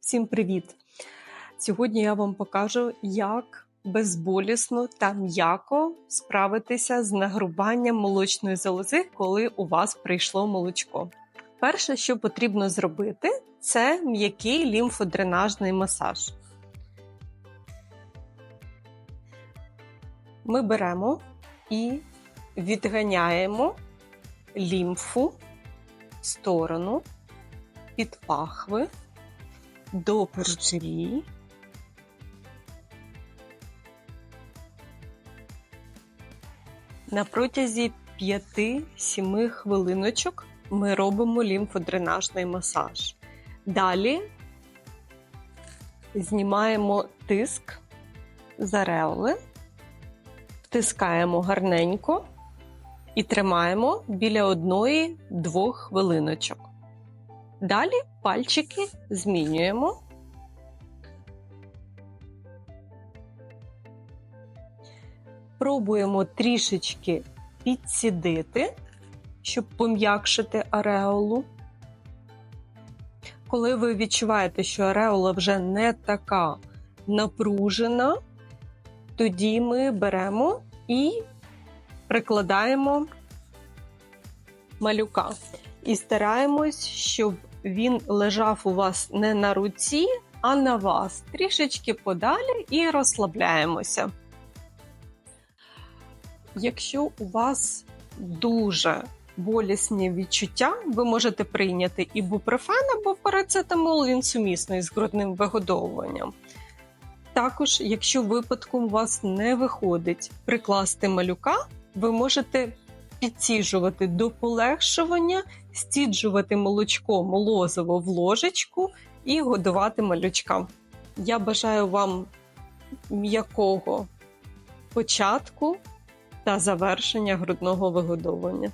Всім привіт! Сьогодні я вам покажу, як безболісно та м'яко справитися з нагрубанням молочної залози, коли у вас прийшло молочко. Перше, що потрібно зробити, це м'який лімфодренажний масаж. Ми беремо і відганяємо лімфу в сторону під пахви до перчеві. На протязі 5-7 хвилиночок ми робимо лімфодренажний масаж. Далі знімаємо тиск з ареоли, втискаємо гарненько і тримаємо біля 1-2 хвилиночок. Далі пальчики змінюємо. Пробуємо трішечки підсідити, щоб пом'якшити ареолу. Коли ви відчуваєте, що ареола вже не така напружена, тоді ми беремо і прикладаємо малюка. І стараємось, щоб він лежав у вас не на руці, а на вас. Трішечки подалі і розслабляємося. Якщо у вас дуже болісні відчуття, ви можете прийняти ібупрофен або парацетамол, він сумісний з грудним вигодовуванням. Також, якщо випадком у вас не виходить прикласти малюка, ви можете підсіжувати до полегшування, стіджувати молочко молозиво в ложечку і годувати малючка. Я бажаю вам м'якого початку та завершення грудного вигодовування.